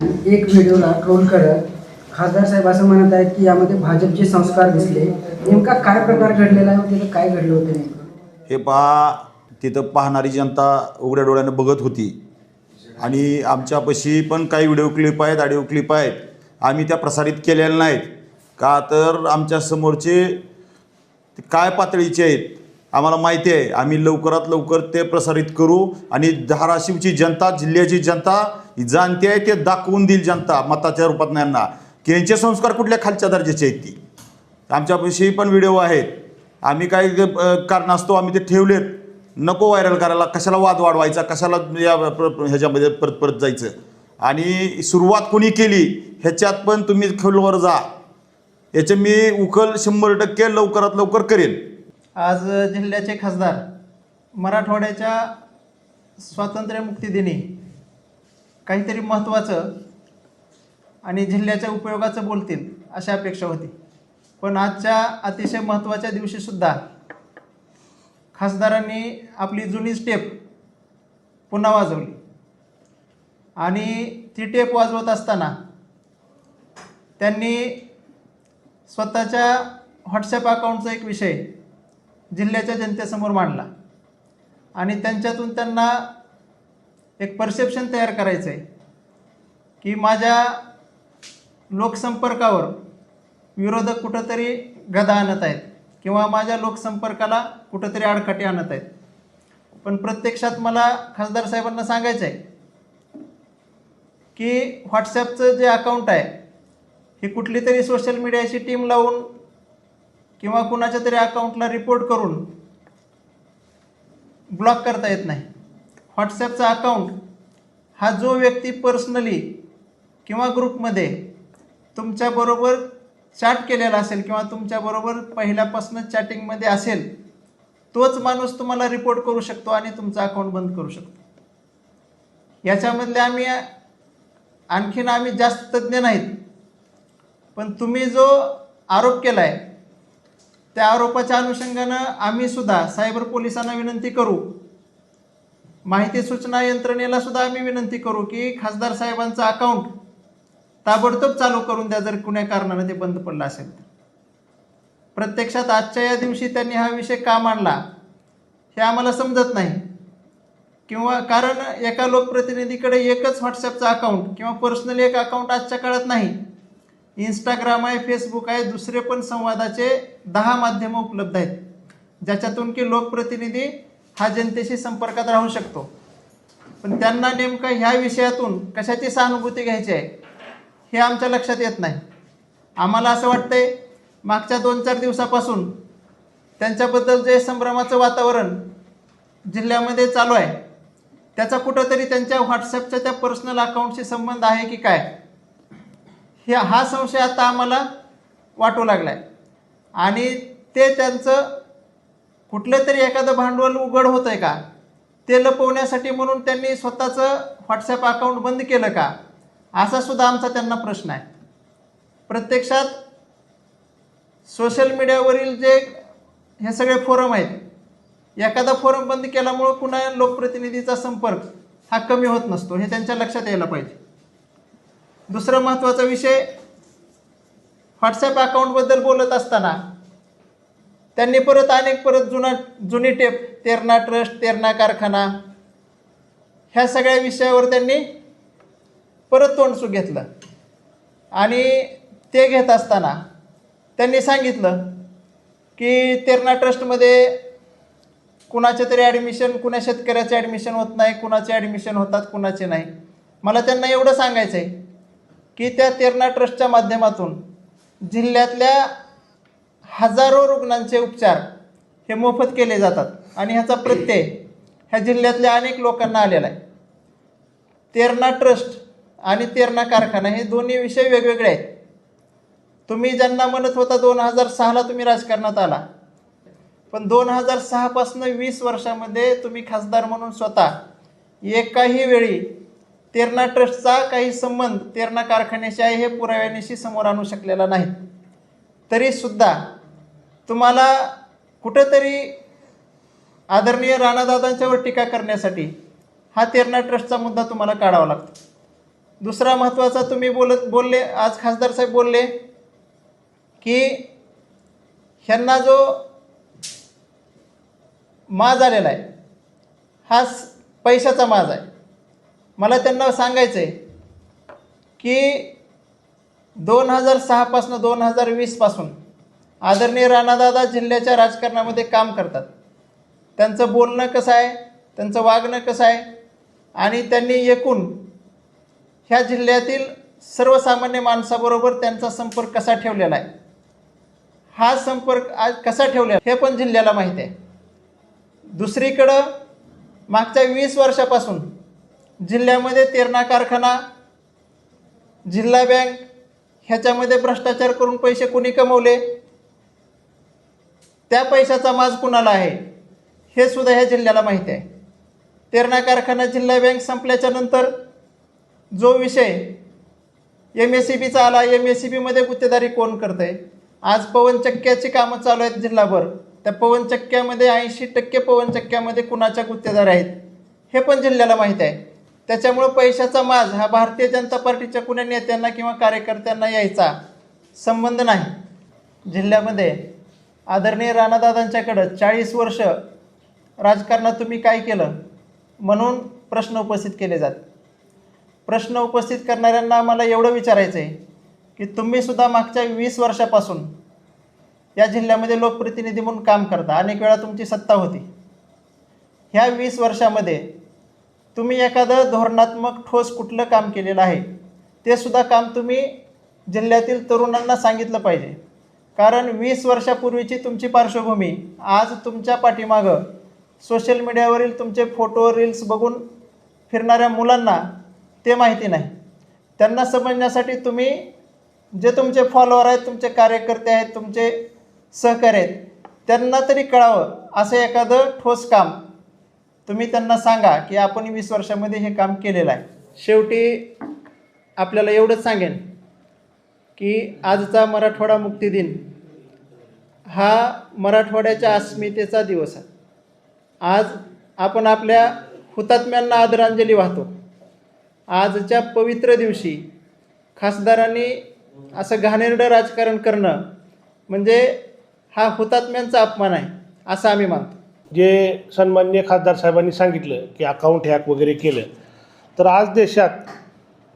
एक व्हिडिओला ट्रोल करत खासदार साहेब असं म्हणत आहेत की यामध्ये भाजपचे संस्कार दिसले. नेमका काय प्रकार घडलेला आहे? तिथं काय घडलं होतं नेमकं? हे पहा तिथं पाहणारी जनता उघड्या डोळ्यानं बघत होती. आणि आमच्यापाशी पण काही व्हिडिओ क्लिप आहेत ऑडिओ क्लिप आहेत. आम्ही त्या प्रसारित केलेल्या नाहीत. का तर आमच्या समोरचे ते काय पातळीचे आहेत? आम्हाला माहिती आहे आम्ही लवकरात लवकर ते प्रसारित करू आणि धाराशिवची जनता जिल्ह्याची जनता जाणते आहे ते दाखवून देईल जनता मताच्या रूपात यांना की यांचे संस्कार कुठल्या खालच्या दर्जाचे आहेत ती? आमच्यापाशी पण व्हिडिओ आहेत. आम्ही काय कारण कारणास्तव आम्ही ते ठेवलेत. नको व्हायरल करायला कशाला वाद वाढवायचा कशाला या प्र- ह्याच्यामध्ये परत परत जायचं? आणि सुरुवात कोणी केली ह्याच्यात पण तुम्ही खोलवर जा. याचे मी उकल शंभर टक्के लवकरात लवकर करेन. आज जिल्ह्याचे खासदार मराठवाड्याच्या स्वातंत्र्यमुक्ती दिनी काहीतरी महत्त्वाचं आणि जिल्ह्याच्या उपयोगाचं बोलतील अशा अपेक्षा होती. पण आजच्या अतिशय महत्त्वाच्या दिवशीसुद्धा खासदारांनी आपली जुनी स्टेप पुन्हा वाजवली. आणि ती टेप वाजवत असताना त्यांनी स्वतःच्या व्हॉट्सॲप अकाउंटचा एक विषय जिल्ह्याच्या जनतेसमोर मांडला. आणि त्यांच्यातून त्यांना एक परसेप्शन तयार करायचं आहे की माझ्या लोकसंपर्कावर विरोधक कुठंतरी गदा आणत आहेत किंवा माझ्या लोकसंपर्काला कुठंतरी आडकाठी आणत आहेत. पण प्रत्यक्षात मला खासदार साहेबांना सांगायचं आहे की व्हॉट्सॲपचं जे अकाउंट आहे ही कुठली तरी सोशल मीडियाची टीम लावून किंवा कुणाच्या तरी अकाउंटला रिपोर्ट करून ब्लॉक करता येत नाही. व्हॉट्सॲपचा अकाउंट हा जो व्यक्ती पर्सनली किंवा ग्रुपमध्ये तुमच्याबरोबर चॅट केलेला असेल किंवा तुमच्याबरोबर पहिल्यापासून चॅटिंगमध्ये असेल तोच माणूस तुम्हाला रिपोर्ट करू शकतो आणि तुमचा अकाउंट बंद करू शकतो. याच्यामधले आम्ही आणखीन आम्ही जास्त तज्ज्ञ नाहीत पण तुम्ही जो आरोप केला आहे त्या आरोपाच्या अनुषंगानं आम्ही सुद्धा सायबर पोलिसांना विनंती करू. माहिती सूचना यंत्रणेला सुद्धा आम्ही विनंती करू की खासदार साहेबांचं अकाउंट ताबडतोब चालू करून द्या जर कुण्या कारणानं ते बंद पडलं असेल तर. प्रत्यक्षात आजच्या या दिवशी त्यांनी हा विषय का मांडला हे आम्हाला समजत नाही. किंवा कारण एका लोकप्रतिनिधीकडे एकच व्हॉट्सॲपचं अकाउंट किंवा पर्सनली एक अकाउंट आजच्या काळात नाही. इंस्टाग्राम आहे फेसबुक आहे दुसरे पण संवादाचे दहा माध्यमं उपलब्ध आहेत. ज्याच्यातून की लोकप्रतिनिधी हा जनतेशी संपर्कात राहू शकतो. पण त्यांना नेमकं ह्या विषयातून कशाची सहानुभूती घ्यायची आहे हे आमच्या लक्षात येत नाही. आम्हाला असं वाटतंय मागच्या दोन चार दिवसापासून त्यांच्याबद्दल जे संभ्रमाचं वातावरण जिल्ह्यामध्ये चालू आहे त्याचा कुठंतरी त्यांच्या व्हॉट्सॲपच्या त्या पर्सनल अकाउंटशी संबंध आहे की काय? हे हा संशय आता आम्हाला वाटू लागला आहे आणि ते त्यांचं कुठलं तरी एखादं भांडवल उघड होतं आहे का? ते लपवण्यासाठी म्हणून त्यांनी स्वतःचं व्हॉट्सॲप अकाउंट बंद केलं का? असा सुद्धा आमचा त्यांना प्रश्न आहे. प्रत्यक्षात सोशल मीडियावरील जे हे सगळे फोरम आहेत एखादा फोरम बंद केल्यामुळं पुन्हा लोकप्रतिनिधीचा संपर्क हा कमी होत नसतो. हे त्यांच्या लक्षात यायला पाहिजे. दुसरा महत्त्वाचा विषय व्हॉट्सॲप अकाउंटबद्दल बोलत असताना त्यांनी परत अनेक परत जुना जुनी टेप तेरणा ट्रस्ट तेरणा कारखाना ह्या सगळ्या विषयावर त्यांनी परत तोंडसू घेतलं. आणि ते घेत असताना त्यांनी सांगितलं की तेरणा ट्रस्टमध्ये कुणाचे तरी ॲडमिशन कुणा शेतकऱ्याचे ॲडमिशन होत नाही कुणाचे ॲडमिशन होतात कुणाचे नाही. मला त्यांना एवढं सांगायचं आहे की त्या तेरणा ट्रस्टच्या माध्यमातून जिल्ह्यातल्या हजारो रुग्णांचे उपचार हे मोफत केले जातात. आणि ह्याचा प्रत्यय ह्या जिल्ह्यातल्या अनेक लोकांना आलेला आहे. तेरणा ट्रस्ट आणि तेरणा कारखाना हे दोन्ही विषय वेगवेगळे आहेत. तुम्ही ज्यांना म्हणत होता दोन हजार सहाला तुम्ही राजकारणात आला पण दोन हजार सहापासून वीस वर्षामध्ये तुम्ही खासदार म्हणून स्वतः एकाही वेळी तेरणा ट्रस्टचा काही संबंध तेरणा कारखान्याशी आहे हे पुराव्यानिशी समोर आणू शकलेला नाही. तरीसुद्धा तुम्हाला कुठंतरी आदरणीय राणादादांच्यावर टीका करण्यासाठी हा तेरणा ट्रस्टचा मुद्दा तुम्हाला काढावा लागतो. दुसरा महत्त्वाचा तुम्ही बोलत बोलले आज खासदार साहेब बोलले की ह्यांना जो माज आलेला आहे हा पैशाचा माज आहे. मला त्यांना सांगायचं आहे की दोन हजार सहापासून दोन हजार वीसपासून आदरणीय राणादादा जिल्ह्याच्या राजकारणामध्ये काम करतात. त्यांचं बोलणं कसं आहे? त्यांचं वागणं कसं आहे? आणि त्यांनी एकूण ह्या जिल्ह्यातील सर्वसामान्य माणसाबरोबर त्यांचा संपर्क कसा ठेवलेला आहे? हा संपर्क आज कसा ठेवलेला हे पण जिल्ह्याला माहीत आहे. दुसरीकडं मागच्या वीस वर्षापासून जिल्ह्यामध्ये तेरणा कारखाना जिल्हा बँक ह्याच्यामध्ये भ्रष्टाचार करून पैसे कुणी कमवले? त्या पैशाचा माज कुणाला आहे? हे सुद्धा ह्या जिल्ह्याला माहिती आहे. तेरणा कारखाना जिल्हा बँक संपल्याच्या नंतर जो विषय एम एस सी बीचा आला एम एस सी बीमध्ये गुत्तेदारी कोण करत आहे आज पवनचक्क्याची कामं चालू आहेत जिल्हाभर. त्या पवनचक्क्यामध्ये ऐंशी टक्के पवनचक्क्यामध्ये कुणाच्या गुत्तेदार आहेत? हे पण जिल्ह्याला माहीत आहे. त्याच्यामुळं पैशाचा माज हा भारतीय जनता पार्टीच्या कुण्या नेत्यांना किंवा कार्यकर्त्यांना यायचा संबंध नाही. जिल्ह्यामध्ये आदरणीय राणादादांच्याकडं चाळीस वर्ष राजकारणात तुम्ही काय केलं? म्हणून प्रश्न उपस्थित केले जात. प्रश्न उपस्थित करणाऱ्यांना मला एवढं विचारायचं आहे की तुम्हीसुद्धा मागच्या वीस वर्षापासून या जिल्ह्यामध्ये लोकप्रतिनिधी म्हणून काम करता. अनेक वेळा तुमची सत्ता होती. ह्या वीस वर्षामध्ये तुम्ही एखादं धोरणात्मक ठोस कुठलं काम केलेलं आहे ते सुद्धा काम तुम्ही जिल्ह्यातील तरुणांना सांगितलं पाहिजे. कारण वीस वर्षापूर्वीची तुमची पार्श्वभूमी आज तुमच्या पाठीमागं सोशल मीडियावरील तुमचे फोटो रील्स बघून फिरणाऱ्या मुलांना ते माहिती नाही. त्यांना समजण्यासाठी तुम्ही जे तुमचे फॉलोअर आहेत तुमचे कार्यकर्ते आहेत तुमचे सहकारी आहेत त्यांना तरी कळावं असं एखादं ठोस काम तुम्ही त्यांना सांगा की आपण वीस वर्षामध्ये हे काम केलेलं आहे. शेवटी आपल्याला एवढंच सांगेन की आजचा मराठवाडा मुक्ती दिन हा मराठवाड्याच्या अस्मितेचा दिवस आहे. आज आपण आपल्या हुतात्म्यांना आदरांजली वाहतो. आजच्या पवित्र दिवशी खासदारांनी असं घाणेरडं राजकारण करणं म्हणजे हा हुतात्म्यांचा अपमान आहे असं आम्ही मानतो. जे सन्मान्य खासदार साहेबांनी सांगितलं की अकाउंट हॅक वगैरे केलं तर आज देशात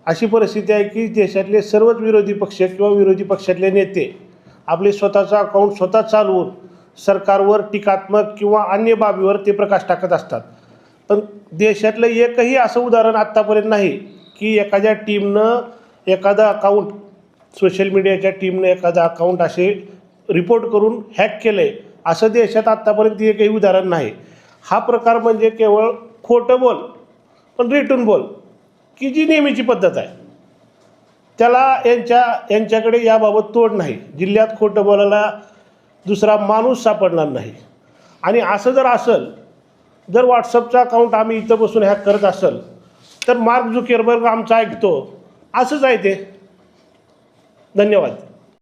अशी परिस्थिती आहे की देशातले सर्वच विरोधी पक्ष किंवा विरोधी पक्षातले नेते आपले स्वतःचं अकाउंट स्वतः चालवून सरकारवर टीकात्मक किंवा अन्य बाबीवर ते प्रकाश टाकत असतात. पण देशातलं एकही असं उदाहरण आत्तापर्यंत नाही की एखाद्या टीमनं एखादा अकाउंट सोशल मीडियाच्या टीमनं एखादा अकाउंट असे रिपोर्ट करून हॅक केलं आहे असं देशात आत्तापर्यंत एकही उदाहरण नाही. हा प्रकार म्हणजे केवळ खोटं बोल पण रिटून बोल की जी नेहमीची पद्धत आहे. त्याला यांच्या यांच्याकडे याबाबत तोड नाही. जिल्ह्यात खोटं बोलायला दुसरा माणूस सापडणार नाही. आणि असं जर असेल जर व्हॉट्सअपचं अकाउंट आम्ही इथं बसून हॅक करत असेल तर मार्क झुकेरबर्ग आमचा ऐकतो. असंच आहे ते. धन्यवाद.